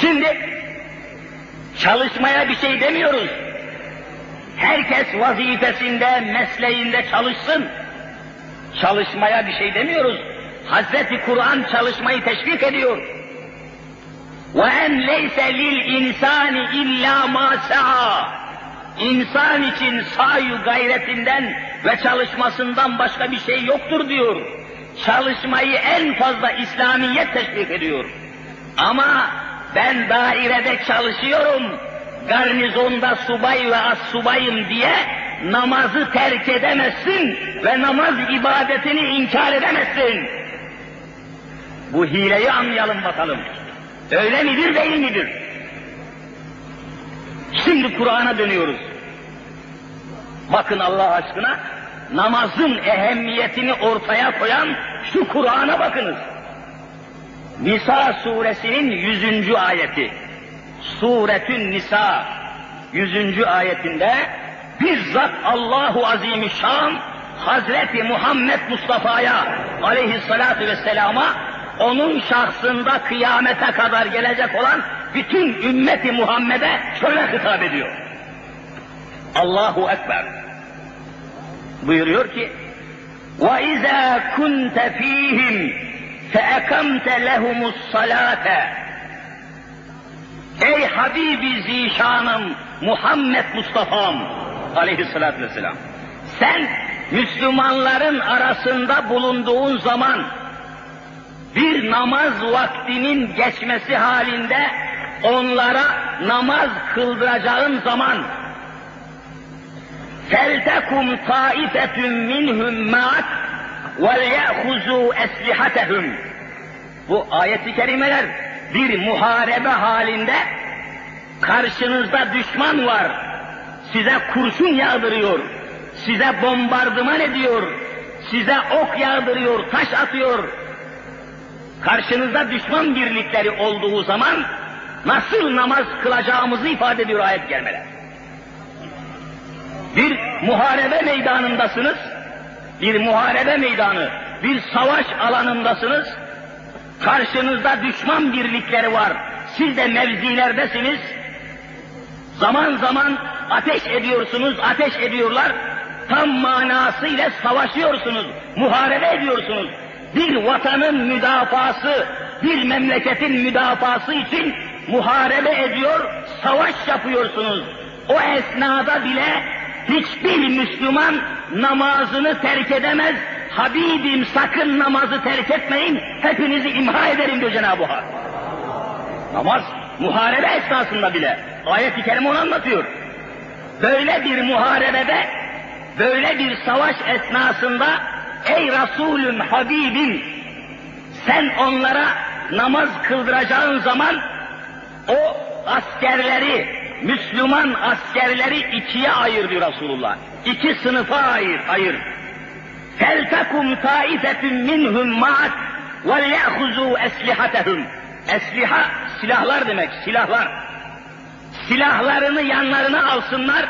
Şimdi çalışmaya bir şey demiyoruz. Herkes vazifesinde, mesleğinde çalışsın. Çalışmaya bir şey demiyoruz. Hazreti Kur'an çalışmayı teşvik ediyor. Ve en leyse lil insani illa ma sa'a. İnsan için sayu gayretinden ve çalışmasından başka bir şey yoktur diyor. Çalışmayı en fazla İslamiyet teşvik ediyor. Ama ben dairede çalışıyorum, garnizonda subay ve as subayım diye namazı terk edemezsin ve namaz ibadetini inkar edemezsin. Bu hileyi anlayalım bakalım. Öyle midir değil midir? Şimdi Kur'an'a dönüyoruz. Bakın Allah aşkına namazın ehemmiyetini ortaya koyan şu Kur'an'a bakınız. Nisa suresinin yüzüncü ayeti. Suretün Nisa yüzüncü ayetinde bizzat Allahu Azimüşşan Hazreti Muhammed Mustafa'ya aleyhissalatu vesselama onun şahsında kıyamete kadar gelecek olan bütün ümmeti Muhammed'e şöyle hitap ediyor. Allahu Ekber. Buyuruyor ki: "Ve izâ kunte fîhim فَاَكَمْتَ لَهُمُ الصَّلَاةَ Ey Habibi Zişanım Muhammed Mustafa'm aleyhissalatü vesselam sen Müslümanların arasında bulunduğun zaman bir namaz vaktinin geçmesi halinde onlara namaz kıldıracağın zaman فَلْتَكُمْ طَائِفَةٌ مِّنْهُمْ مَعَكْ وَلْيَأْخُذُوا أَسْلِحَتَهُمْ Bu ayet-i kerimeler bir muharebe halinde karşınızda düşman var, size kurşun yağdırıyor, size bombardıman ediyor, size ok yağdırıyor, taş atıyor, karşınızda düşman birlikleri olduğu zaman nasıl namaz kılacağımızı ifade ediyor ayet gelmeler. Bir muharebe meydanındasınız, bir muharebe meydanı, bir savaş alanındasınız, karşınızda düşman birlikleri var, siz de mevzilerdesiniz, zaman zaman ateş ediyorsunuz, ateş ediyorlar, tam manasıyla savaşıyorsunuz, muharebe ediyorsunuz. Bir vatanın müdafası, bir memleketin müdafası için muharebe ediyor, savaş yapıyorsunuz. O esnada bile hiçbir Müslüman namazını terk edemez. Habibim sakın namazı terk etmeyin, hepinizi imha ederim diyor Cenab-ı Hak. Namaz muharebe esnasında bile. Ayet-i Kerime onu anlatıyor. Böyle bir muharebede, böyle bir savaş esnasında ey Resulüm Habibim sen onlara namaz kıldıracağın zaman o askerleri, Müslüman askerleri ikiye ayır diyor Resulullah. İki sınıfa ayır, ayır. فَلْتَكُمْ تَائِفَةٌ مِّنْهُمْ مَعَكْ وَلْيَأْخُذُوا أَسْلِحَتَهُمْ Esliha, silahlar demek, silahlar. Silahlarını yanlarına alsınlar,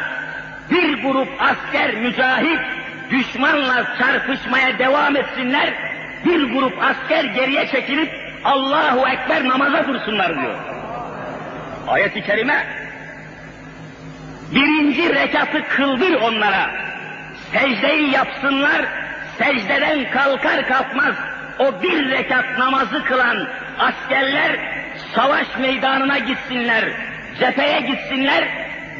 bir grup asker mücahit düşmanla çarpışmaya devam etsinler, bir grup asker geriye çekilip Allahu Ekber namaza dursunlar diyor. Ayet-i Kerime birinci rekatı kıldır onlara. Secdeyi yapsınlar, secdeden kalkar kalkmaz o bir rekat namazı kılan askerler savaş meydanına gitsinler, cepheye gitsinler,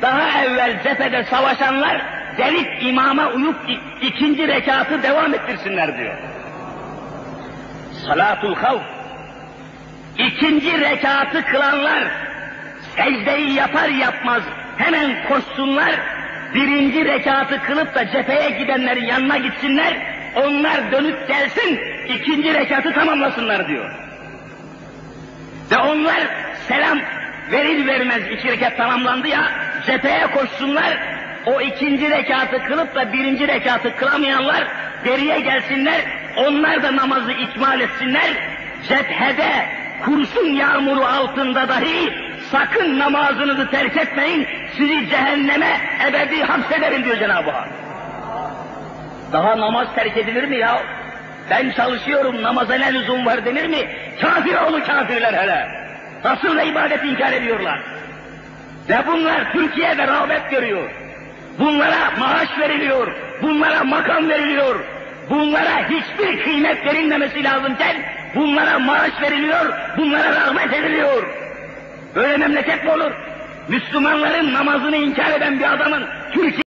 daha evvel cephede savaşanlar gelip imama uyup ikinci rekatı devam ettirsinler diyor. Salatul havf. İkinci rekatı kılanlar secdeyi yapar yapmaz hemen koşsunlar, birinci rekatı kılıp da cepheye gidenlerin yanına gitsinler, onlar dönüp gelsin, ikinci rekatı tamamlasınlar diyor. Ve onlar selam verir vermez iki rekat tamamlandı ya, cepheye koşsunlar, o ikinci rekatı kılıp da birinci rekatı kılamayanlar geriye gelsinler, onlar da namazı ikmal etsinler, cephede kurşun yağmuru altında dahi sakın namazınızı terk etmeyin, sizi cehenneme ebedi hapsederim diyor Cenab-ı Hak. Daha namaz terk edilir mi ya? Ben çalışıyorum, namaza ne lüzum var denir mi? Kafir oğlu kafirler hele. Asıl ve ibadeti inkar ediyorlar. Ve bunlar Türkiye'de rağbet görüyor. Bunlara maaş veriliyor, bunlara makam veriliyor, bunlara hiçbir kıymet verilmemesi lazımken bunlara maaş veriliyor, bunlara rahmet ediliyor. Böyle memleket mi olur? Müslümanların namazını inkar eden bir adamın Türkiye